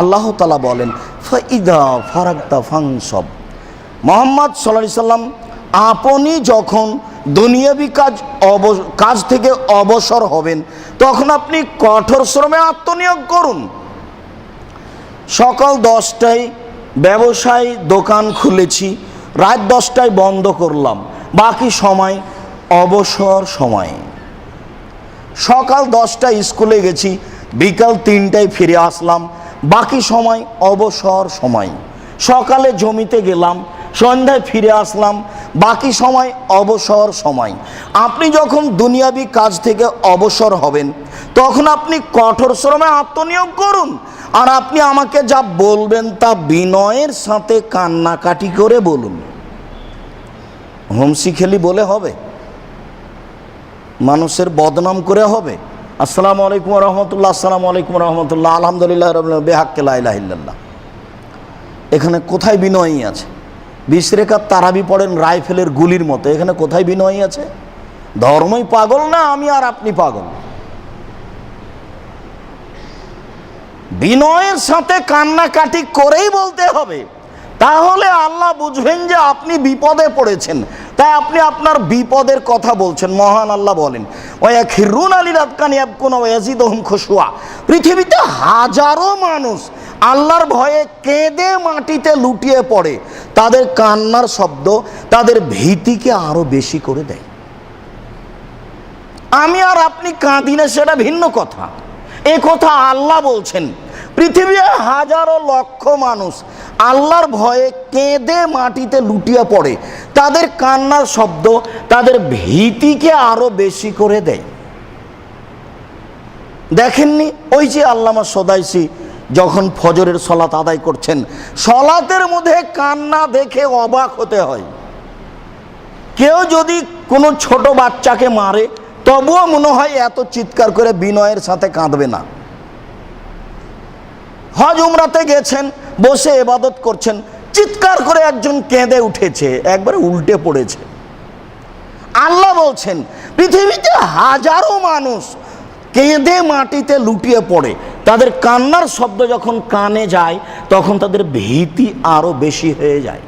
আল্লাহ তালা বলেন, ফাইদা ফারাক্তা ফাংসব মোহাম্মদ সাল্লাহ সাল্লাম আপনি যখন দুনিয়াবি কাজ অব, কাজ থেকে অবসর হবেন, তখন আপনি কঠোর শ্রমে আত্মনিয়োগ করুন। সকাল দশটায় ব্যবসায় দোকান খুলেছি, রাত দশটায় বন্ধ করলাম, বাকি সময় অবসর সময়। সকাল দশটায় স্কুলে গেছি, বিকাল তিনটায় ফিরে আসলাম বাকি সময়, অবসর সময়। সকালে জমিতে গেলাম, সন্ধ্যায় ফিরে আসলাম, বাকি সময়, অবসর সময়। আপনি যখন দুনিয়াবি কাজ থেকে অবসর হবেন, তখন আপনি কঠোর শ্রমে আত্মনিয়োগ করুন। আর আপনি আমাকে যা বলবেন তা বিনয়ের সাথে কান্নাকাটি করে বলুন। হোমসি খেলি বলে হবে? মানুষের বদনাম করে হবে? আসসালামু আলাইকুম রহমতুল্লাহ, আসসালামু আলাইকুম রহমতুল্লাহ, আলহামদুলিল্লাহ বেহাক্কে লাইলাহিল্লাহ এখানে কোথায় বিনয়ী আছে? বিশ রেখার তারাবি পড়েন রাইফেলের গুলির মতো, এখানে কোথায় বিনয়ী আছে? ধর্মই পাগল না, আমি আর আপনি পাগল। বিনয়ের সাথে কান্নাকাটি করেই বলতে হবে। তাহলে আল্লাহ বুঝবেন যে আপনি বিপদে পড়েছেন। তাই আপনি আপনার বিপদের কথা বলছেন। মহান আল্লাহ বলেন ওয়া খিরুন আলী রাতকানি আবকুন ওয়াজিদ ওহম খসুয়া পৃথিবীতে হাজারো মানুষ আল্লাহর ভয়ে কেঁদে মাটিতে লুটিয়ে পড়ে। তাদের কান্নার শব্দ তাদের ভীতিকে আরও বেশি করে দেয়। আমি আর আপনি কাঁদি না, সেটা ভিন্ন কথা। এ কথা আল্লাহ বলছেন। পৃথিবীর হাজারো লক্ষ মানুষ আল্লাহর ভয়ে কেঁদে মাটিতে লুটিয়ে পড়ে। তাদের কান্নার শব্দ তাদের ভীতিকে আরও বেশি করে দেয়। দেখেননি ওই যে আল্লামা সদাইসি যখন ফজরের সলাত আদায় করছেন, সলাতের মধ্যে কান্না দেখে অবাক হতে হয়। কেউ যদি কোনো ছোট বাচ্চাকে মারে, তবুও মনে হয় এত চিৎকার করে বিনয়ের সাথে কাঁদবে না। হজ উমরাতে গেছেন, বসে এবাদত করছেন চিৎকার করে একজন কেঁদে উঠেছে, একবারে উল্টে পড়েছে। আল্লাহ বলছেন, পৃথিবীতে হাজারো মানুষ কেঁদে মাটিতে লুটিয়ে পড়ে। তাদের কান্নার শব্দ যখন কানে যায়, তখন তাদের ভীতি আরও বেশি হয়ে যায়।